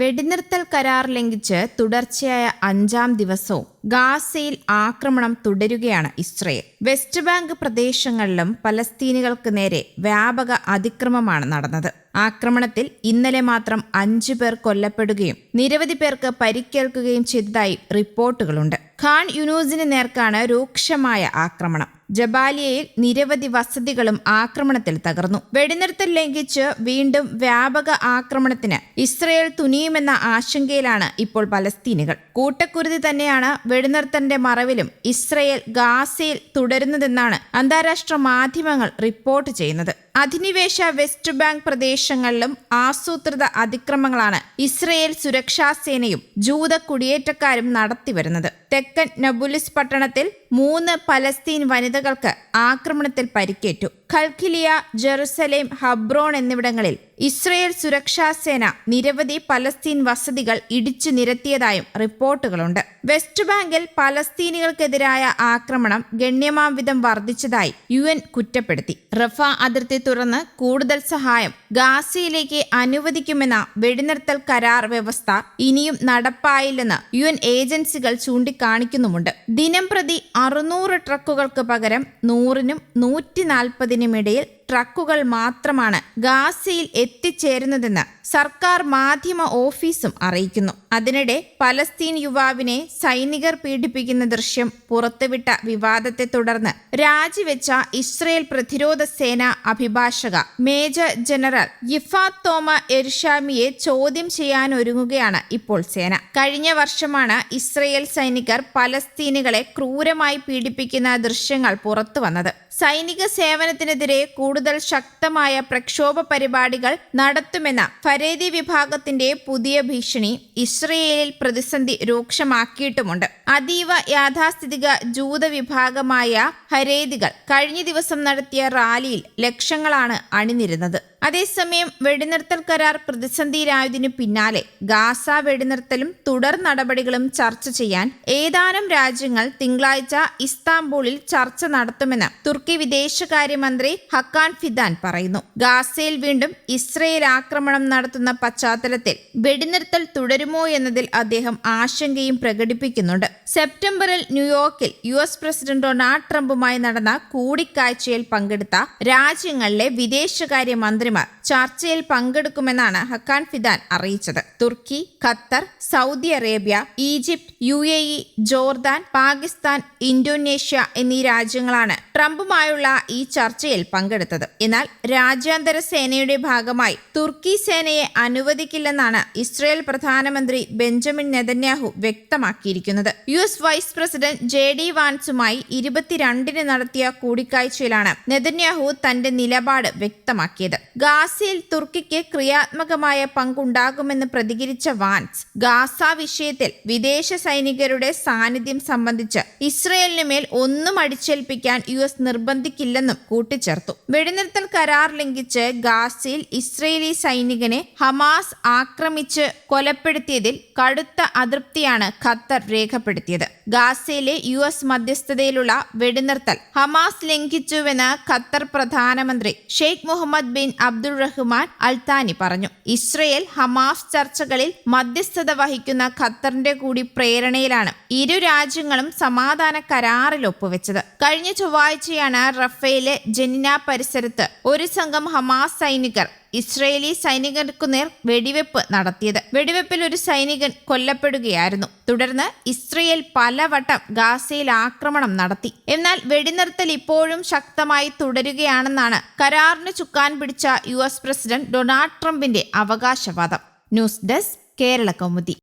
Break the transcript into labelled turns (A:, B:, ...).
A: വെടിനിർത്തൽ കരാർ ലംഘിച്ച് തുടർച്ചയായ അഞ്ചാം ദിവസവും ഗാസയിൽ ആക്രമണം തുടരുകയാണ് ഇസ്രയേൽ. വെസ്റ്റ് ബാങ്ക് പ്രദേശങ്ങളിലും പലസ്തീനികൾക്ക് നേരെ വ്യാപക അതിക്രമമാണ് നടന്നത്. ആക്രമണത്തിൽ ഇന്നലെ മാത്രം അഞ്ചു പേർ കൊല്ലപ്പെടുകയും നിരവധി പേർക്ക് പരിക്കേൽക്കുകയും ചെയ്തതായി റിപ്പോർട്ടുകളുണ്ട്. ഖാൻ യുനൂസിന് നേർക്കാണ് രൂക്ഷമായ ആക്രമണം. ജബാലിയയിൽ നിരവധി വസതികളും ആക്രമണത്തിൽ തകർന്നു. വെടിനിർത്തൽ ലംഘിച്ച് വീണ്ടും വ്യാപക ആക്രമണത്തിന് ഇസ്രയേൽ തുനിയുമെന്ന ആശങ്കയിലാണ് ഇപ്പോൾ പലസ്തീനികൾ. കൂട്ടക്കുരുതി തന്നെയാണ് വെടിനിർത്തലിന്റെ മറവിലും ഇസ്രയേൽ ഗാസയിൽ തുടരുന്നതെന്നാണ് അന്താരാഷ്ട്ര മാധ്യമങ്ങൾ റിപ്പോർട്ട് ചെയ്യുന്നത്. അധിനിവേശ വെസ്റ്റ് ബാങ്ക് പ്രദേശങ്ങളിലും ആസൂത്രിത അതിക്രമങ്ങളാണ് ഇസ്രയേൽ സുരക്ഷാ സേനയും ജൂത കുടിയേറ്റക്കാരും നടത്തിവരുന്നത്. തെക്കൻ നബുലിസ് പട്ടണത്തിൽ മൂന്ന് പലസ്തീൻ വനിതകൾക്ക് ആക്രമണത്തിൽ പരിക്കേറ്റു. ഖൽഖിലിയ ജെറുസലേം ഹബ്രോൺ എന്നിവിടങ്ങളിൽ ഇസ്രയേൽ സുരക്ഷാ സേന നിരവധി പലസ്തീൻ വസതികൾ ഇടിച്ചു നിരത്തിയതായും റിപ്പോർട്ടുകളുണ്ട്. വെസ്റ്റ് ബാങ്കിൽ പലസ്തീനികൾക്കെതിരായ ആക്രമണം ഗണ്യമാംവിധം വർദ്ധിച്ചതായി യു എൻ കുറ്റപ്പെടുത്തി. റഫ അതിർത്തി തുറന്ന് കൂടുതൽ സഹായം ഗാസയിലേക്ക് അനുവദിക്കുമെന്ന വെടിനിർത്തൽ കരാർ വ്യവസ്ഥ ഇനിയും നടപ്പായില്ലെന്ന് യു ഏജൻസികൾ ചൂണ്ടിക്കാണിക്കുന്നുമുണ്ട്. ദിനം പ്രതി അറുന്നൂറ് ട്രക്കുകൾക്ക് പകരം നൂറിനും നൂറ്റി നാൽപ്പതിനും ഇടയിൽ ട്രക്കുകൾ മാത്രമാണ് ഗാസയിൽ എത്തിച്ചേരുന്നതെന്ന് സർക്കാർ മാധ്യമ ഓഫീസും അറിയിക്കുന്നു. അതിനിടെ പലസ്തീൻ യുവാവിനെ സൈനികർ പീഡിപ്പിക്കുന്ന ദൃശ്യം പുറത്തുവിട്ട വിവാദത്തെ തുടർന്ന് രാജിവെച്ച ഇസ്രയേൽ പ്രതിരോധ സേന അഭിഭാഷക മേജർ ജനറൽ യിഫാത്ത് തോമ എരുഷാമിയെ ചോദ്യം ചെയ്യാനൊരുങ്ങുകയാണ് ഇപ്പോൾ സേന. കഴിഞ്ഞ വർഷമാണ് ഇസ്രയേൽ സൈനികർ പലസ്തീനുകളെ ക്രൂരമായി പീഡിപ്പിക്കുന്ന ദൃശ്യങ്ങൾ പുറത്തു വന്നത് സൈനിക സേവനത്തിനെതിരെ കൂടുതൽ ശക്തമായ പ്രക്ഷോഭ പരിപാടികൾ നടത്തുമെന്ന ഫരേദി വിഭാഗത്തിന്റെ പുതിയ ഭീഷണി ഇസ്രയേലിൽ പ്രതിസന്ധി രൂക്ഷമാക്കിയിട്ടുമുണ്ട്. അതീവ യാഥാസ്ഥിതിക ജൂത വിഭാഗമായ ഹരേദികൾ കഴിഞ്ഞ ദിവസം നടത്തിയ റാലിയിൽ ലക്ഷങ്ങളാണ് അണിനിരുന്നത്. അതേസമയം വെടിനിർത്തൽ കരാർ പ്രതിസന്ധിയിലായതിനു പിന്നാലെ ഗാസ വെടിനിർത്തലും തുടർ നടപടികളും ചർച്ച ചെയ്യാൻ ഏതാനും രാജ്യങ്ങൾ തിങ്കളാഴ്ച ഇസ്താംബൂളിൽ ചർച്ച നടത്തുമെന്ന് തുർക്കി വിദേശകാര്യമന്ത്രി ഹക്കാൻ ഫിദാൻ പറയുന്നു. ഗാസയിൽ വീണ്ടും ഇസ്രയേൽ ആക്രമണം നടത്തുന്ന പശ്ചാത്തലത്തിൽ വെടിനിർത്തൽ തുടരുമോ എന്നതിൽ അദ്ദേഹം ആശങ്കയും പ്രകടിപ്പിക്കുന്നുണ്ട്. സെപ്റ്റംബറിൽ ന്യൂയോർക്കിൽ യു എസ് പ്രസിഡന്റ് ഡൊണാൾഡ് ട്രംപുമായി നടന്ന കൂടിക്കാഴ്ചയിൽ പങ്കെടുത്ത രാജ്യങ്ങളിലെ വിദേശകാര്യ മന്ത്രിമാർ ചർച്ചയിൽ പങ്കെടുക്കുമെന്നാണ് ഹക്കാൻ ഫിദാൻ അറിയിച്ചത്. തുർക്കി Qatar Saudi Arabia Egypt U A E Jordan Pakistan Indonesia എന്നീ രാജ്യങ്ങളാണ് ട്രംപുമായുള്ള ഈ ചർച്ചയിൽ പങ്കെടുത്തത്. എന്നാൽ രാജ്യാന്തര സേനയുടെ ഭാഗമായി തുർക്കി സേനയെ അനുവദിക്കില്ലെന്നാണ് ഇസ്രയേൽ പ്രധാനമന്ത്രി ബെഞ്ചമിൻ നെതന്യാഹു വ്യക്തമാക്കിയിരിക്കുന്നത്. U S vice president J D വാൻസുമായി ഇരുപത്തിരണ്ടിന് നടത്തിയ കൂടിക്കാഴ്ചയിലാണ് നെതന്യാഹു തന്റെ നിലപാട് വ്യക്തമാക്കിയത്. ഗാസയിൽ തുർക്കിക്ക് ക്രിയാത്മകമായ പങ്കുണ്ടാകുമെന്ന് പ്രതികരിച്ച വാൻസ് ഗാസ വിഷയത്തിൽ വിദേശ സൈനികരുടെ സാന്നിധ്യം സംബന്ധിച്ച് ഇസ്രയേലിന് മേൽ ഒന്നും അടിച്ചേൽപ്പിക്കാൻ യു എസ് നിർബന്ധിക്കില്ലെന്നും കൂട്ടിച്ചേർത്തു. വെടിനിർത്തൽ കരാർ ലംഘിച്ച് ഗാസയിൽ ഇസ്രയേലി സൈനികനെ ഹമാസ് ആക്രമിച്ച് കൊലപ്പെടുത്തിയതിൽ കടുത്ത അതൃപ്തിയാണ് ഖത്തർ രേഖപ്പെടുത്തിയത്. ഗാസയിലെ യു എസ് മധ്യസ്ഥതയിലുള്ള വെടിനിർത്തൽ ഹമാസ് ലംഘിച്ചുവെന്ന് ഖത്തർ പ്രധാനമന്ത്രി Sheikh Mohammed bin Abdul Rahman Al Thani പറഞ്ഞു. ഇസ്രയേൽ ഹമാസ് ചർച്ചകളിൽ മധ്യസ്ഥത വഹിക്കുന്ന ഖത്തറിന്റെ കൂടി പ്രേരണയിലാണ് ഇരു രാജ്യങ്ങളും സമാധാന കരാറിൽ ഒപ്പുവെച്ചത്. കഴിഞ്ഞ ചൊവ്വാഴ്ചയാണ് റഫേലെ ജനിന പരിസരത്ത് ഒരു സംഘം ഹമാസ് സൈനികർ ഇസ്രയേലി സൈനികർക്കു നേർ വെടിവെപ്പ് നടത്തിയത്. വെടിവെപ്പിൽ ഒരു സൈനികൻ കൊല്ലപ്പെടുകയായിരുന്നു. തുടർന്ന് ഇസ്രയേൽ പലവട്ടം ഗാസയിൽ ആക്രമണം നടത്തി. എന്നാൽ വെടിനിർത്തൽ ഇപ്പോഴും ശക്തമായി തുടരുകയാണെന്നാണ് കരാറിന് ചുക്കാൻ പിടിച്ച യു പ്രസിഡന്റ് ഡൊണാൾഡ് ട്രംപിന്റെ അവകാശവാദം. News desk Kerala Kaumudi